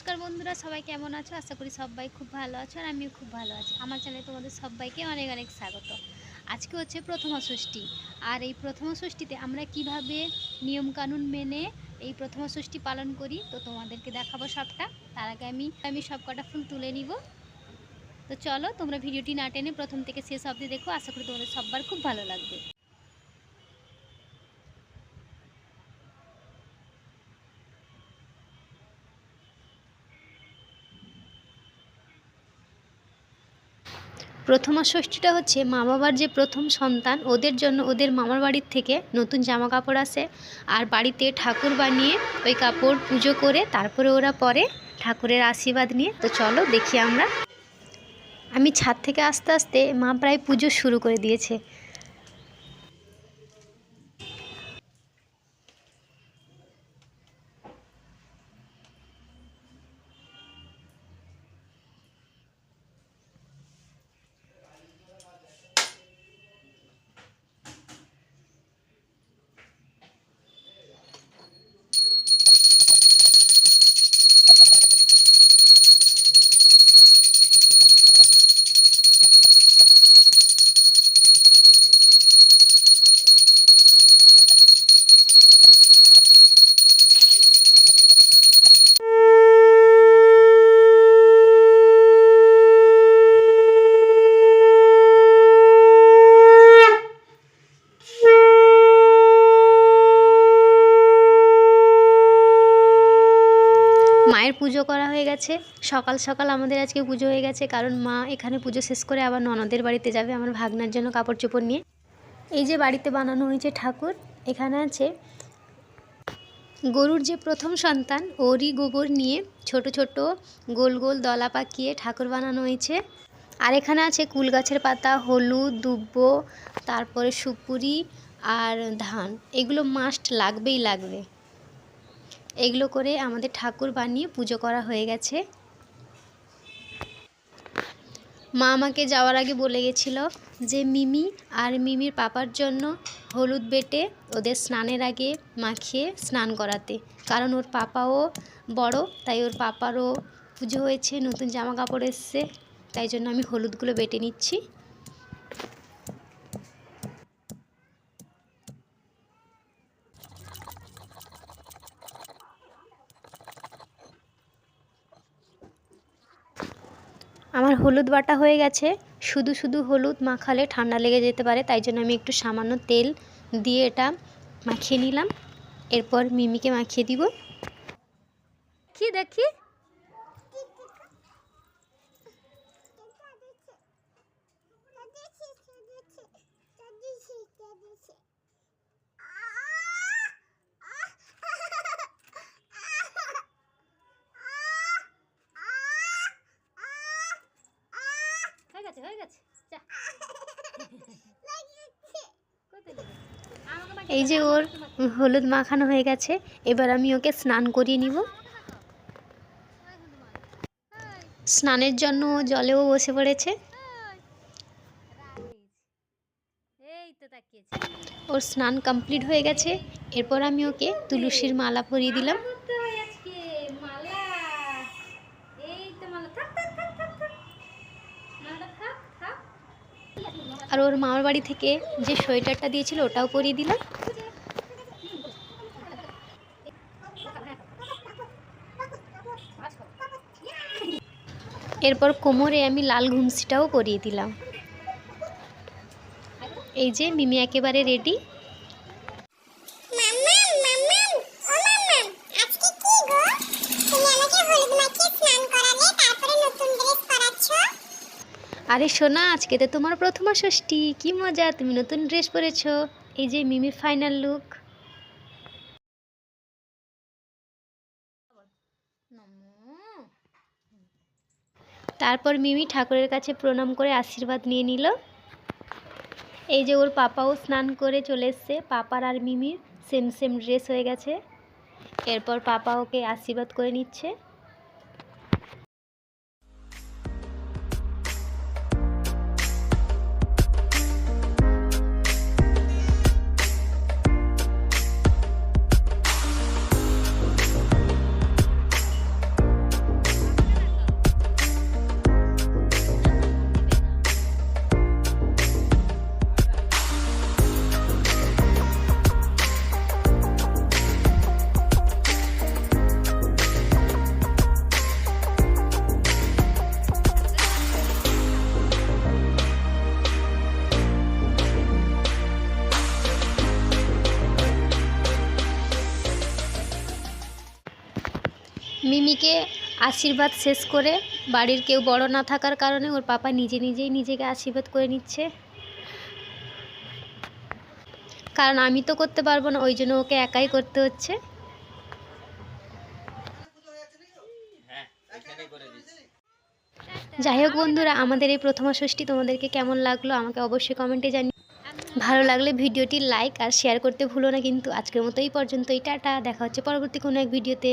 নমস্কার বন্ধুরা, সবাই কেমন আছো? আশা করি সবাই খুব ভালো আছো আর আমিও খুব ভালো আছি। আমার চ্যানেলে তোমাদের সবাইকে অনেক অনেক স্বাগত। আজকে হচ্ছে প্রথমা ষষ্ঠী। আর এই প্রথমা ষষ্ঠীতে আমরা কীভাবে নিয়মকানুন মেনে এই প্রথমা ষষ্ঠী পালন করি, তো তোমাদেরকে দেখাবো সবটা। তার আগে আমি আমি সব কটা ফুল তুলে নিব। তো চলো, তোমরা ভিডিওটি না টেনে প্রথম থেকে শেষ অবধি দেখো। আশা করি তোমাদের সবার খুব ভালো লাগবে। প্রথমা ষষ্ঠীটা হচ্ছে মা বাবার যে প্রথম সন্তান, ওদের জন্য ওদের মামার বাড়ির থেকে নতুন জামা কাপড় আসে। আর বাড়িতে ঠাকুর বানিয়ে ওই কাপড় পুজো করে তারপরে ওরা পরে ঠাকুরের আশীর্বাদ নিয়ে। তো চলো দেখি আমরা। আমি ছাদ থেকে আস্তে আস্তে মা প্রায় পুজো শুরু করে দিয়েছে। মায়ের পুজো করা হয়ে গেছে। সকাল সকাল আমাদের আজকে পুজো হয়ে গেছে, কারণ মা এখানে পুজো শেষ করে আবার ননদের বাড়িতে যাবে আমার ভাগনার জন্য কাপড় চোপড় নিয়ে। এই যে বাড়িতে বানানো হয়েছে ঠাকুর, এখানে আছে গরুর যে প্রথম সন্তান, ওরই গোবর নিয়ে ছোট ছোট গোল গোল দলা পাকিয়ে ঠাকুর বানানো হয়েছে। আর এখানে আছে কুল গাছের পাতা, হলুদ, দুব্ব, তারপরে সুপুরি আর ধান। এগুলো মাস্ট লাগবেই লাগবে। এগুলো করে আমাদের ঠাকুর বানিয়ে পুজো করা হয়ে গেছে। মা আমাকে যাওয়ার আগে বলে গেছিল যে, মিমি আর মিমির পাপার জন্য হলুদ বেটে ওদের স্নানের আগে মাখিয়ে স্নান করাতে। কারণ ওর পাপাও বড়, তাই ওর পাপারও পুজো হয়েছে, নতুন জামা কাপড় এসছে, তাই জন্য আমি হলুদগুলো বেটে নিচ্ছি। আমার হলুদ বাটা হয়ে গেছে। শুধু শুধু হলুদ মাখালে ঠান্ডা লেগে যেতে পারে, তাই জন্য আমি একটু সামান্য তেল দিয়ে এটা মাখিয়ে নিলাম। এরপর মিমিকে মাখিয়ে দিব। কি দেখি হয়ে গেছে হয়ে গেছে যা এই যে ওর হলুদ মাখানো হয়ে গেছে এবার আমি ওকে স্নান করিয়ে নিব। স্নানের জন্য ও জলেও বসে পড়েছে। ওর স্নান কমপ্লিট হয়ে গেছে এরপর আমি ওকে তুলসীর মালা পরিয়ে দিলাম। আর ওর মামার বাড়ি থেকে যে সোয়েটারটা দিয়েছিল ওটাও পরিয়ে দিলাম। এরপর কোমরে আমি লাল ঘুমসিটাও পরিয়ে দিলাম। এই যে মিমি একেবারে রেডি আরে সোনা আজকে তো তোমার প্রথমা ষষ্ঠী কি মজা তুমি নতুন ড্রেস পরেছো। এই যে মিমির ফাইনাল লুক তারপর মিমি ঠাকুরের কাছে প্রণাম করে আশীর্বাদ নিয়ে নিল। এই যে ওর পাপাও স্নান করে চলে এসছে। পাপার আর মিমির সেম সেম ড্রেস হয়ে গেছে। এরপর পাপা ওকে আশীর্বাদ করে নিচ্ছে। ওকে আশীর্বাদ শেষ করে বাড়ির কেউ বড় না থাকার কারণে ওর পাপা নিজে নিজেই নিজেকে আশীর্বাদ করে নিচ্ছে। কারণ আমি তো করতে পারব না, ওই জন্য ওকে একাই করতে হচ্ছে। যাই হোক বন্ধুরা, আমাদের এই প্রথমা ষষ্ঠী তোমাদেরকে কেমন লাগল আমাকে অবশ্যই কমেন্টে জানি ভালো লাগলে ভিডিওটি লাইক আর শেয়ার করতে ভুলো না কিন্তু আজকের মতো এই পর্যন্তই, টাটা, দেখা হচ্ছে পরবর্তী কোনো এক ভিডিওতে।